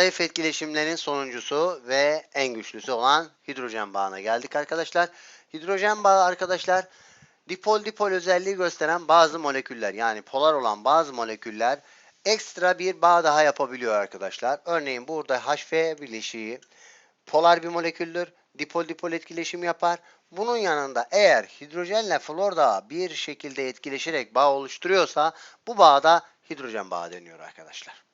zayıf etkileşimlerin sonuncusu ve en güçlüsü olan hidrojen bağına geldik arkadaşlar. Hidrojen bağı arkadaşlar dipol dipol özelliği gösteren bazı moleküller yani polar olan bazı moleküller ekstra bir bağ daha yapabiliyor arkadaşlar. Örneğin burada HF bileşiği polar bir moleküldür. Dipol dipol etkileşim yapar. Bunun yanında eğer hidrojenle flor da bir şekilde etkileşerek bağ oluşturuyorsa bu bağda hidrojen bağı deniyor arkadaşlar.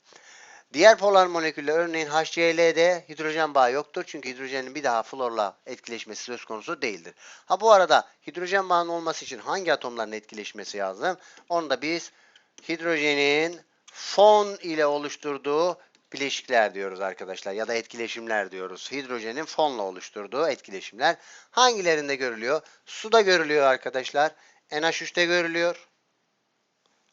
Diğer polar moleküller örneğin HCl'de hidrojen bağı yoktur. Çünkü hidrojenin bir daha florla etkileşmesi söz konusu değildir. Ha bu arada hidrojen bağının olması için hangi atomların etkileşmesi lazım? Onu da biz hidrojenin fon ile oluşturduğu bileşikler diyoruz arkadaşlar ya da etkileşimler diyoruz. Hidrojenin fonla oluşturduğu etkileşimler hangilerinde görülüyor? Suda görülüyor arkadaşlar. NH3'te görülüyor.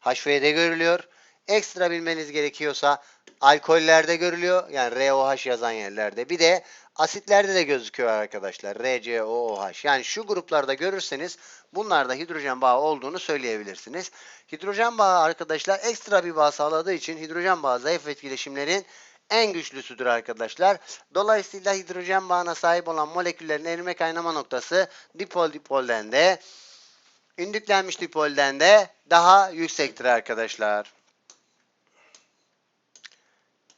HV'de görülüyor. Ekstra bilmeniz gerekiyorsa alkollerde görülüyor. Yani ROH yazan yerlerde. Bir de asitlerde de gözüküyor arkadaşlar. RCOOH. Yani şu gruplarda görürseniz bunlarda hidrojen bağı olduğunu söyleyebilirsiniz. Hidrojen bağı arkadaşlar ekstra bir bağ sağladığı için hidrojen bağı zayıf etkileşimlerin en güçlüsüdür arkadaşlar. Dolayısıyla hidrojen bağına sahip olan moleküllerin erime kaynama noktası dipol dipolden de indüklenmiş dipolden de daha yüksektir arkadaşlar.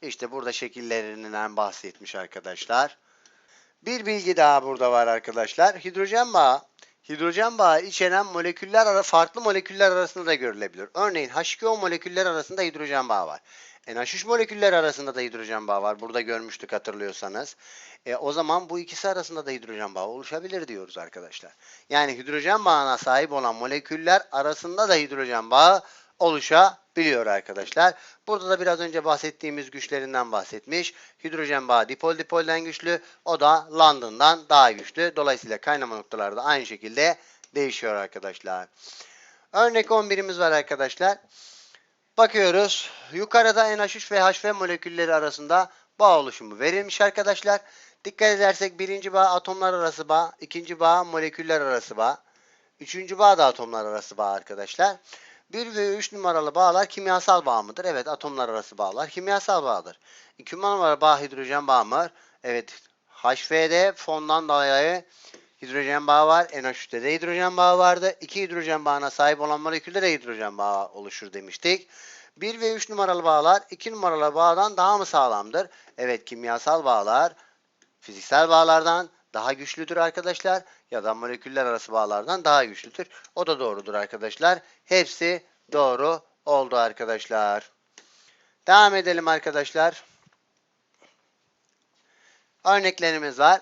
İşte burada şekillerinden bahsetmiş arkadaşlar. Bir bilgi daha burada var arkadaşlar. Hidrojen bağı, hidrojen bağı içeren moleküller ara farklı moleküller arasında da görülebilir. Örneğin H2O moleküller arasında hidrojen bağı var. NH3 moleküller arasında da hidrojen bağı var. Burada görmüştük hatırlıyorsanız. E, o zaman bu ikisi arasında da hidrojen bağı oluşabilir diyoruz arkadaşlar. Yani hidrojen bağına sahip olan moleküller arasında da hidrojen bağı oluşabiliyor arkadaşlar. Burada da biraz önce bahsettiğimiz güçlerinden bahsetmiş. Hidrojen bağı dipol dipolden güçlü. O da London'dan daha güçlü. Dolayısıyla kaynama noktaları da aynı şekilde değişiyor arkadaşlar. Örnek 11'imiz var arkadaşlar. Bakıyoruz. Yukarıda NH3 ve HF molekülleri arasında bağ oluşumu verilmiş arkadaşlar. Dikkat edersek birinci bağ atomlar arası bağ, ikinci bağ moleküller arası bağ, üçüncü bağ da atomlar arası bağ arkadaşlar. 1 ve 3 numaralı bağlar kimyasal bağ mıdır? Evet atomlar arası bağlar kimyasal bağdır. 2 numaralı bağ hidrojen bağı mı? Evet HF'de fondan dolayı hidrojen bağı var. NH3'te de hidrojen bağı vardı. 2 hidrojen bağına sahip olan molekülde de hidrojen bağı oluşur demiştik. 1 ve 3 numaralı bağlar 2 numaralı bağdan daha mı sağlamdır? Evet kimyasal bağlar fiziksel bağlardan daha güçlüdür arkadaşlar ya da moleküller arası bağlardan daha güçlüdür. O da doğrudur arkadaşlar. Hepsi doğru oldu arkadaşlar. Devam edelim arkadaşlar. Örneklerimiz var.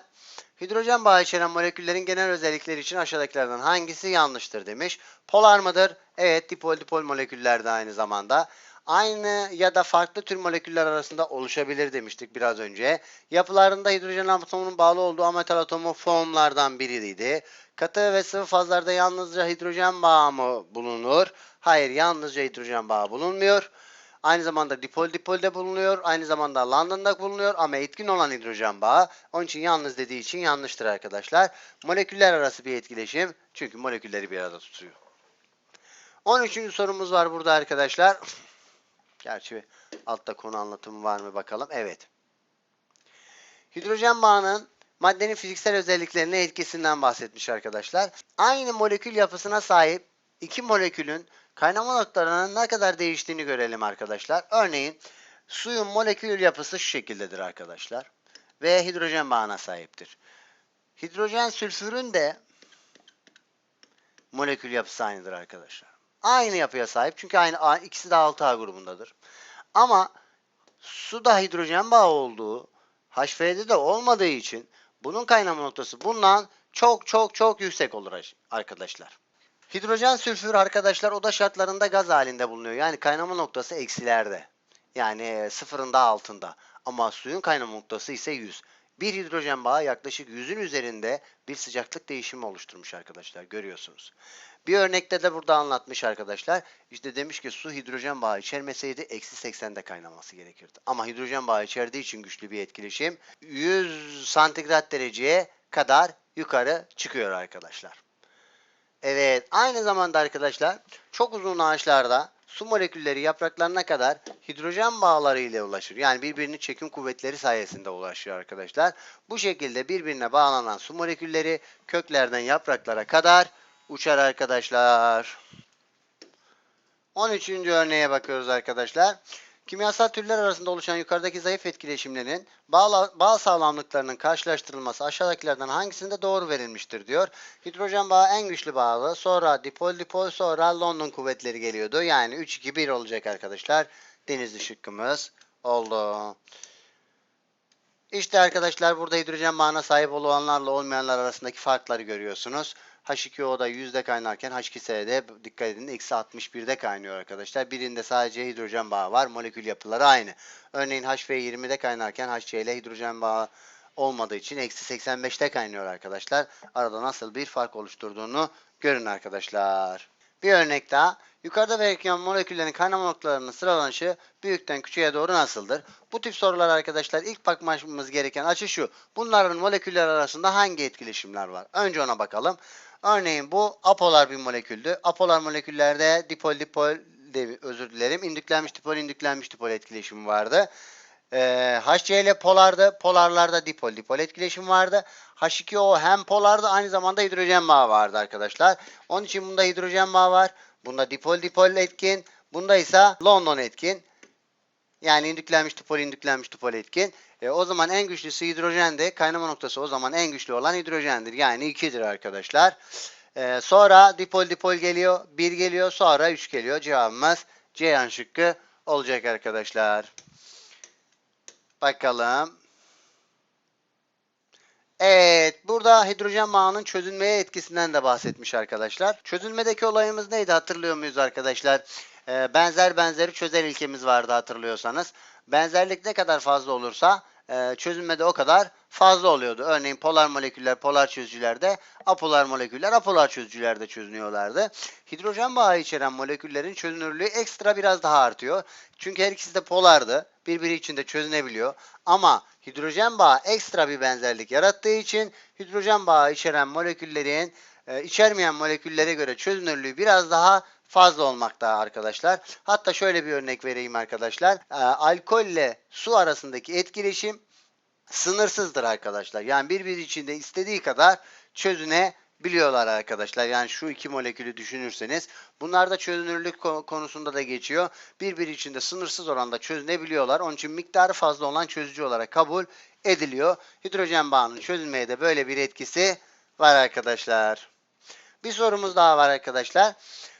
Hidrojen bağı içeren moleküllerin genel özellikleri için aşağıdakilerden hangisi yanlıştır demiş. Polar mıdır? Evet dipol dipol moleküller de aynı zamanda. Aynı ya da farklı tür moleküller arasında oluşabilir demiştik biraz önce. Yapılarında hidrojen atomunun bağlı olduğu ametal atomu formlardan biriydi. Katı ve sıvı fazlarda yalnızca hidrojen bağı mı bulunur? Hayır yalnızca hidrojen bağı bulunmuyor. Aynı zamanda dipol dipolde bulunuyor. Aynı zamanda London'da bulunuyor ama etkin olan hidrojen bağı. Onun için yalnız dediği için yanlıştır arkadaşlar. Moleküller arası bir etkileşim. Çünkü molekülleri bir arada tutuyor. 13. sorumuz var burada arkadaşlar. Gerçi altta konu anlatımı var mı bakalım. Evet. Hidrojen bağının maddenin fiziksel özelliklerine etkisinden bahsetmiş arkadaşlar. Aynı molekül yapısına sahip iki molekülün kaynama noktalarının ne kadar değiştiğini görelim arkadaşlar. Örneğin suyun molekül yapısı şu şekildedir arkadaşlar. Ve hidrojen bağına sahiptir. Hidrojen sülfürün de molekül yapısı aynıdır arkadaşlar. Aynı yapıya sahip çünkü aynı ikisi de 6A grubundadır. Ama suda hidrojen bağı olduğu HF'de de olmadığı için bunun kaynama noktası bundan çok çok çok yüksek olur arkadaşlar. Hidrojen sülfür arkadaşlar oda şartlarında gaz halinde bulunuyor. Yani kaynama noktası eksilerde. Yani sıfırında altında. Ama suyun kaynama noktası ise 100. Bir hidrojen bağı yaklaşık 100'ün üzerinde bir sıcaklık değişimi oluşturmuş arkadaşlar. Görüyorsunuz. Bir örnekte de burada anlatmış arkadaşlar. İşte demiş ki su hidrojen bağı içermeseydi eksi 80'de kaynaması gerekirdi. Ama hidrojen bağı içerdiği için güçlü bir etkileşim 100 santigrat dereceye kadar yukarı çıkıyor arkadaşlar. Evet aynı zamanda arkadaşlar çok uzun ağaçlarda su molekülleri yapraklarına kadar hidrojen bağları ile ulaşır. Yani birbirinin çekim kuvvetleri sayesinde ulaşıyor arkadaşlar. Bu şekilde birbirine bağlanan su molekülleri köklerden yapraklara kadar uçar arkadaşlar. 13. örneğe bakıyoruz arkadaşlar. Kimyasal türler arasında oluşan yukarıdaki zayıf etkileşimlerin bağ, sağlamlıklarının karşılaştırılması aşağıdakilerden hangisinde doğru verilmiştir diyor. Hidrojen bağı en güçlü bağlı. Sonra dipol dipol sonra London kuvvetleri geliyordu. Yani 3-2-1 olacak arkadaşlar. Denizli şıkkımız oldu. İşte arkadaşlar burada hidrojen bağına sahip olanlarla olmayanlar arasındaki farkları görüyorsunuz. H2O'da yüzde kaynarken H2S'de dikkat edin eksi 61'de kaynıyor arkadaşlar. Birinde sadece hidrojen bağı var. Molekül yapıları aynı. Örneğin HV20'de kaynarken HC ile hidrojen bağı olmadığı için eksi 85'te kaynıyor arkadaşlar. Arada nasıl bir fark oluşturduğunu görün arkadaşlar. Bir örnek daha. Yukarıda verilen moleküllerin kaynama noktalarının sıralanışı büyükten küçüğe doğru nasıldır? Bu tip sorular arkadaşlar ilk bakmamız gereken açı şu. Bunların moleküller arasında hangi etkileşimler var? Önce ona bakalım. Örneğin bu apolar bir moleküldü. Apolar moleküllerde dipol dipol de, özür dilerim. indüklenmiş dipol indüklenmiş dipol etkileşimi vardı. Ee, HC ile polardı. Polarlarda dipol dipol etkileşim vardı. H2O hem polardı aynı zamanda hidrojen bağı vardı arkadaşlar. Onun için bunda hidrojen bağı var. Bunda dipol dipol etkin. Bunda ise London etkin. Yani indüklenmiş dipol indüklenmiş dipol etkin. E, o zaman en güçlüsü hidrojendi. Kaynama noktası o zaman en güçlü olan hidrojendir. Yani 2'dir arkadaşlar. E, sonra dipol dipol geliyor. 1 geliyor. Sonra 3 geliyor. Cevabımız Ceyhan şıkkı olacak arkadaşlar. Bakalım. Evet, burada hidrojen bağının çözünmeye etkisinden de bahsetmiş arkadaşlar. Çözünmedeki olayımız neydi hatırlıyor muyuz arkadaşlar? Ee, benzer benzeri çözer ilkemiz vardı hatırlıyorsanız. Benzerlik ne kadar fazla olursa e, çözünmede o kadar fazla oluyordu. Örneğin polar moleküller polar çözücülerde, apolar moleküller apolar çözücülerde çözünüyorlardı. Hidrojen bağı içeren moleküllerin çözünürlüğü ekstra biraz daha artıyor. Çünkü her ikisi de polardı. Birbiri içinde çözünebiliyor. Ama hidrojen bağı ekstra bir benzerlik yarattığı için hidrojen bağı içeren moleküllerin e, içermeyen moleküllere göre çözünürlüğü biraz daha fazla olmakta arkadaşlar. Hatta şöyle bir örnek vereyim arkadaşlar. E, alkol ile su arasındaki etkileşim sınırsızdır arkadaşlar. Yani birbiri içinde istediği kadar çözünebiliyorlar arkadaşlar. Yani şu iki molekülü düşünürseniz bunlar da çözünürlük konusunda da geçiyor. Birbiri içinde sınırsız oranda çözünebiliyorlar. Onun için miktarı fazla olan çözücü olarak kabul ediliyor. Hidrojen bağının çözülmeye de böyle bir etkisi var arkadaşlar. Bir sorumuz daha var arkadaşlar.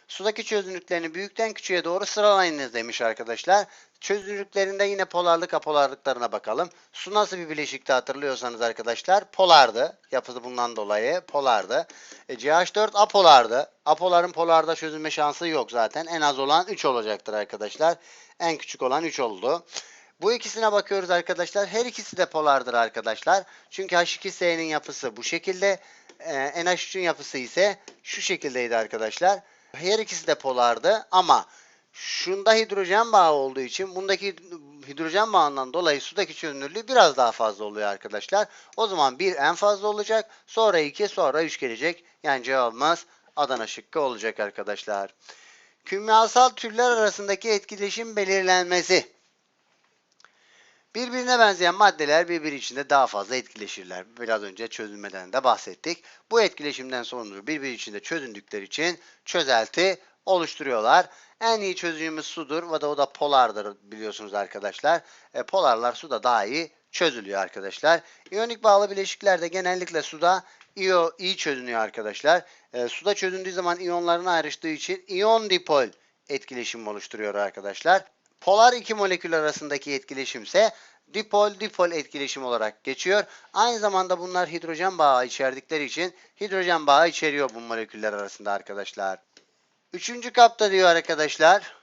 Sudaki çözünürlüklerini büyükten küçüğe doğru sıralayınız demiş arkadaşlar. Çözünürlüklerinde yine polarlık apolarlıklarına bakalım. Su nasıl bir bileşikti hatırlıyorsanız arkadaşlar polardı. Yapısı bundan dolayı polardı. E, CH4 apolardı. Apoların polarda çözülme şansı yok zaten. En az olan 3 olacaktır arkadaşlar. En küçük olan 3 oldu. Bu ikisine bakıyoruz arkadaşlar. Her ikisi de polardır arkadaşlar. Çünkü H2S'nin yapısı bu şekilde. E, NH3'ün yapısı ise şu şekildeydi arkadaşlar. Her ikisi de polardı ama şunda hidrojen bağı olduğu için bundaki hidrojen bağından dolayı sudaki çözünürlüğü biraz daha fazla oluyor arkadaşlar. O zaman 1 en fazla olacak. Sonra 2 sonra 3 gelecek. Yani cevabımız Adana şıkkı olacak arkadaşlar. Kimyasal türler arasındaki etkileşim belirlenmesi. Birbirine benzeyen maddeler birbiri içinde daha fazla etkileşirler. Biraz önce çözülmeden de bahsettik. Bu etkileşimden sonucu birbiri içinde çözündükleri için çözelti oluşturuyorlar. En iyi çözücümüz sudur ve da o da polardır biliyorsunuz arkadaşlar. E, polarlar suda daha iyi çözülüyor arkadaşlar. İyonik bağlı bileşikler de genellikle suda iyo, iyi çözünüyor arkadaşlar. E, suda çözündüğü zaman iyonlarına ayrıştığı için iyon dipol etkileşim oluşturuyor arkadaşlar. Polar iki molekül arasındaki etkileşim ise dipol dipol etkileşim olarak geçiyor. Aynı zamanda bunlar hidrojen bağı içerdikleri için hidrojen bağı içeriyor bu moleküller arasında arkadaşlar. Üçüncü kapta diyor arkadaşlar.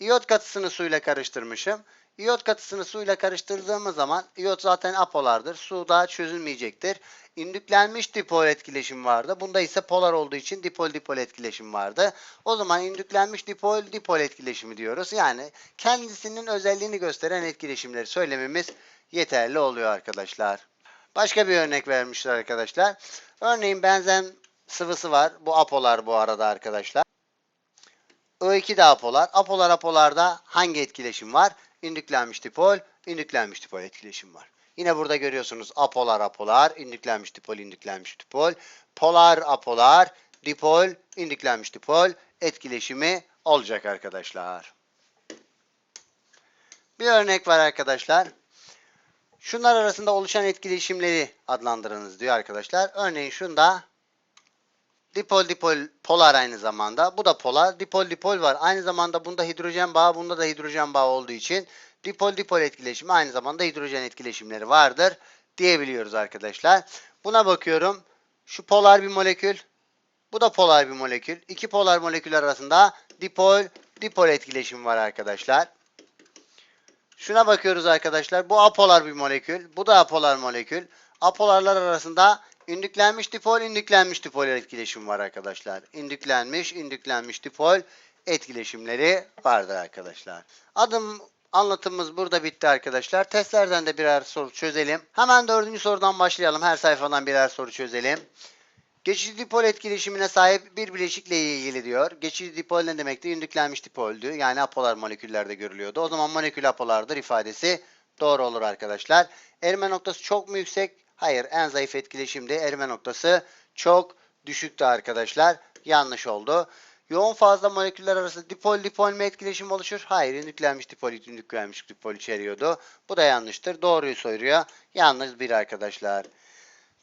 İyot katısını suyla karıştırmışım. İyot katısını suyla karıştırdığımız zaman iyot zaten apolardır. Su da çözülmeyecektir. İndüklenmiş dipol etkileşim vardı. Bunda ise polar olduğu için dipol dipol etkileşim vardı. O zaman indüklenmiş dipol dipol etkileşimi diyoruz. Yani kendisinin özelliğini gösteren etkileşimleri söylememiz yeterli oluyor arkadaşlar. Başka bir örnek vermişler arkadaşlar. Örneğin benzen sıvısı var. Bu apolar bu arada arkadaşlar. I2 de apolar. Apolar apolarda hangi etkileşim var? İndüklenmiş dipol, indüklenmiş dipol etkileşim var. Yine burada görüyorsunuz apolar apolar, indüklenmiş dipol, indüklenmiş dipol, polar apolar, dipol, indüklenmiş dipol etkileşimi olacak arkadaşlar. Bir örnek var arkadaşlar. Şunlar arasında oluşan etkileşimleri adlandırınız diyor arkadaşlar. Örneğin şunda dipol dipol polar aynı zamanda. Bu da polar. Dipol dipol var. Aynı zamanda bunda hidrojen bağı, bunda da hidrojen bağı olduğu için dipol dipol etkileşimi aynı zamanda hidrojen etkileşimleri vardır diyebiliyoruz arkadaşlar. Buna bakıyorum. Şu polar bir molekül. Bu da polar bir molekül. İki polar molekül arasında dipol dipol etkileşimi var arkadaşlar. Şuna bakıyoruz arkadaşlar. Bu apolar bir molekül. Bu da apolar molekül. Apolarlar arasında indüklenmiş dipol, indüklenmiş dipol etkileşimi var arkadaşlar. İndüklenmiş, indüklenmiş dipol etkileşimleri vardır arkadaşlar. Adım anlatımımız burada bitti arkadaşlar. Testlerden de birer soru çözelim. Hemen dördüncü sorudan başlayalım. Her sayfadan birer soru çözelim. Geçici dipol etkileşimine sahip bir bileşikle ilgili diyor. Geçici dipol ne demekti? Ündüklenmiş dipoldü. Yani apolar moleküllerde görülüyordu. O zaman molekül apolardır ifadesi doğru olur arkadaşlar. Erime noktası çok mu yüksek? Hayır. En zayıf etkileşimde erime noktası çok düşüktü arkadaşlar. Yanlış oldu. Yoğun fazla moleküller arasında dipol dipol mi etkileşim oluşur? Hayır. Ündüklenmiş dipol, ündüklenmiş dipol içeriyordu. Bu da yanlıştır. Doğruyu soruyor. Yalnız bir arkadaşlar.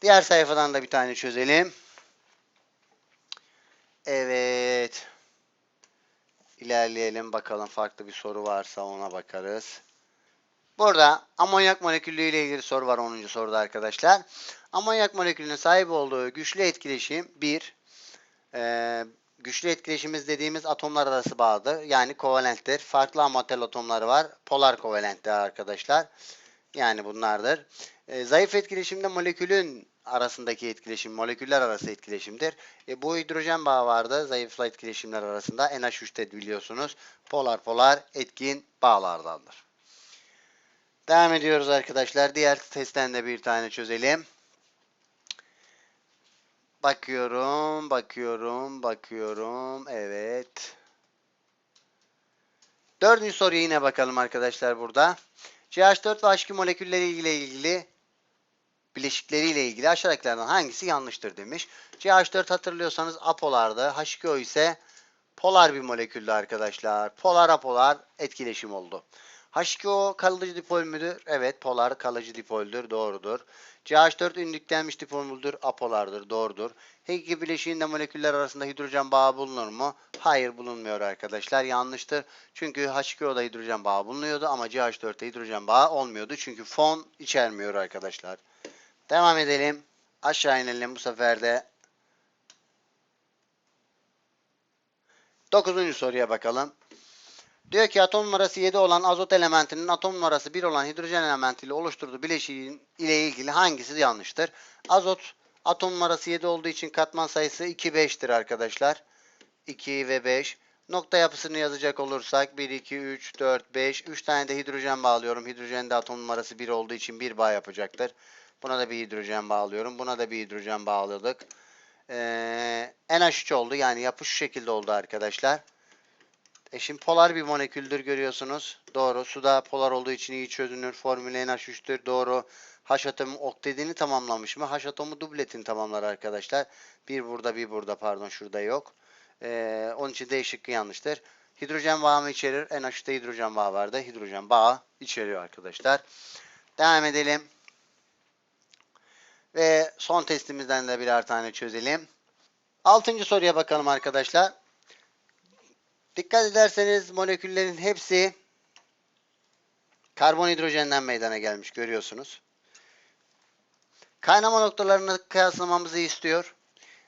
Diğer sayfadan da bir tane çözelim. Evet. İlerleyelim bakalım farklı bir soru varsa ona bakarız. Burada amonyak molekülü ile ilgili soru var 10. soruda arkadaşlar. Amonyak molekülünün sahip olduğu güçlü etkileşim 1. Ee, güçlü etkileşimiz dediğimiz atomlar arası bağdır. Yani kovalenttir. Farklı amotel atomları var. Polar kovalenttir arkadaşlar. Yani bunlardır. Ee, zayıf etkileşimde molekülün arasındaki etkileşim moleküller arası etkileşimdir. E, bu hidrojen bağı vardı zayıfla etkileşimler arasında NH3'te biliyorsunuz. Polar polar etkin bağlardandır. Devam ediyoruz arkadaşlar. Diğer testten de bir tane çözelim. Bakıyorum, bakıyorum, bakıyorum. Evet. Dördüncü soruya yine bakalım arkadaşlar burada. CH4 ve H2 molekülleri ile ilgili bileşikleriyle ilgili aşağıdakilerden hangisi yanlıştır demiş. CH4 hatırlıyorsanız apolardı. H2O ise polar bir moleküldü arkadaşlar. Polar apolar etkileşim oldu. H2O kalıcı dipol müdür? Evet polar kalıcı dipoldür. Doğrudur. CH4 ündüklenmiş dipol müdür? Apolardır. Doğrudur. Her iki bileşiğinde moleküller arasında hidrojen bağı bulunur mu? Hayır bulunmuyor arkadaşlar. Yanlıştır. Çünkü H2O'da hidrojen bağı bulunuyordu ama CH4'te hidrojen bağı olmuyordu. Çünkü fon içermiyor arkadaşlar. Devam edelim. Aşağı inelim bu sefer de. Dokuzuncu soruya bakalım. Diyor ki atom numarası 7 olan azot elementinin atom numarası 1 olan hidrojen elementiyle oluşturduğu bileşiğin ile ilgili hangisi yanlıştır? Azot atom numarası 7 olduğu için katman sayısı 2 5'tir arkadaşlar. 2 ve 5. Nokta yapısını yazacak olursak 1 2 3 4 5 3 tane de hidrojen bağlıyorum. Hidrojen de atom numarası 1 olduğu için 1 bağ yapacaktır. Buna da bir hidrojen bağlıyorum. Buna da bir hidrojen bağladık. Ee, NH3 oldu. Yani yapı şu şekilde oldu arkadaşlar. E şimdi polar bir moleküldür görüyorsunuz. Doğru. Suda polar olduğu için iyi çözünür. Formülü NH3'tür. Doğru. H atomu oktedini tamamlamış mı? H atomu dubletini tamamlar arkadaşlar. Bir burada bir burada pardon şurada yok. Ee, onun için D yanlıştır. Hidrojen bağı mı içerir? NH3'te hidrojen bağı vardı. Hidrojen bağı içeriyor arkadaşlar. Devam edelim. Ve son testimizden de birer tane çözelim. Altıncı soruya bakalım arkadaşlar. Dikkat ederseniz moleküllerin hepsi karbon hidrojenden meydana gelmiş görüyorsunuz. Kaynama noktalarını kıyaslamamızı istiyor.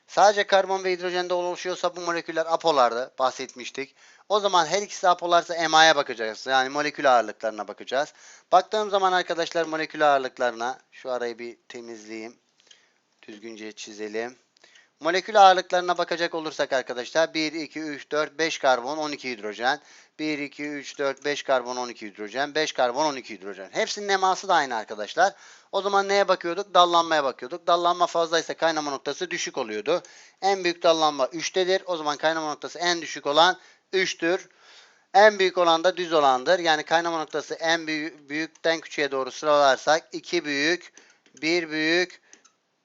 Sadece karbon ve hidrojende oluşuyorsa bu moleküller apolarda bahsetmiştik. O zaman her ikisi apolarsa EMA'ya bakacağız. Yani molekül ağırlıklarına bakacağız. Baktığım zaman arkadaşlar molekül ağırlıklarına şu arayı bir temizleyeyim. Düzgünce çizelim. Molekül ağırlıklarına bakacak olursak arkadaşlar 1, 2, 3, 4, 5 karbon, 12 hidrojen. 1, 2, 3, 4, 5 karbon, 12 hidrojen. 5 karbon, 12 hidrojen. Hepsinin eması da aynı arkadaşlar. O zaman neye bakıyorduk? Dallanmaya bakıyorduk. Dallanma fazlaysa kaynama noktası düşük oluyordu. En büyük dallanma 3'tedir. O zaman kaynama noktası en düşük olan 3'tür. En büyük olan da düz olandır. Yani kaynama noktası en büyük, büyükten küçüğe doğru sıralarsak 2 büyük, 1 büyük,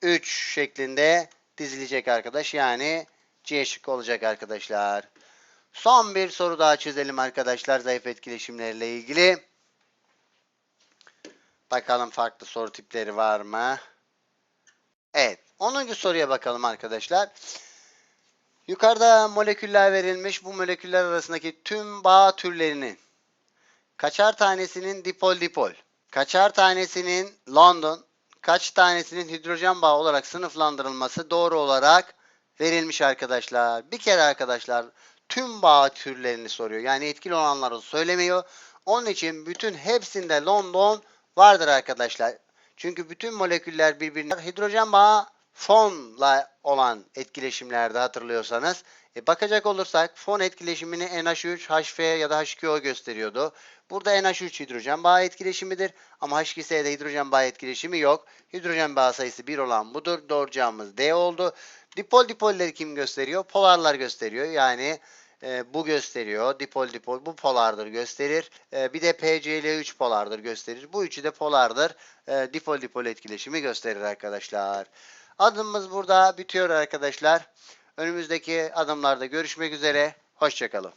3 şeklinde dizilecek arkadaş. Yani C şıkkı olacak arkadaşlar. Son bir soru daha çözelim arkadaşlar zayıf etkileşimlerle ilgili. Bakalım farklı soru tipleri var mı? Evet. 10. soruya bakalım arkadaşlar. Yukarıda moleküller verilmiş. Bu moleküller arasındaki tüm bağ türlerinin kaçar tanesinin dipol dipol, kaçar tanesinin London, kaç tanesinin hidrojen bağı olarak sınıflandırılması doğru olarak verilmiş arkadaşlar. Bir kere arkadaşlar tüm bağ türlerini soruyor. Yani etkili olanları söylemiyor. Onun için bütün hepsinde London vardır arkadaşlar. Çünkü bütün moleküller birbirine hidrojen bağı fonla olan etkileşimlerde hatırlıyorsanız e, bakacak olursak fon etkileşimini NH3, HF ya da H2O gösteriyordu. Burada NH3 hidrojen bağı etkileşimidir ama H2S'de hidrojen bağı etkileşimi yok. Hidrojen bağı sayısı 1 olan budur. Doğru cevabımız D oldu. Dipol dipolleri kim gösteriyor? Polarlar gösteriyor. Yani e, bu gösteriyor. Dipol dipol bu polardır gösterir. E, bir de PCl3 polardır gösterir. Bu üçü de polardır. E, dipol dipol etkileşimi gösterir arkadaşlar. Adımımız burada bitiyor arkadaşlar. Önümüzdeki adımlarda görüşmek üzere. Hoşçakalın.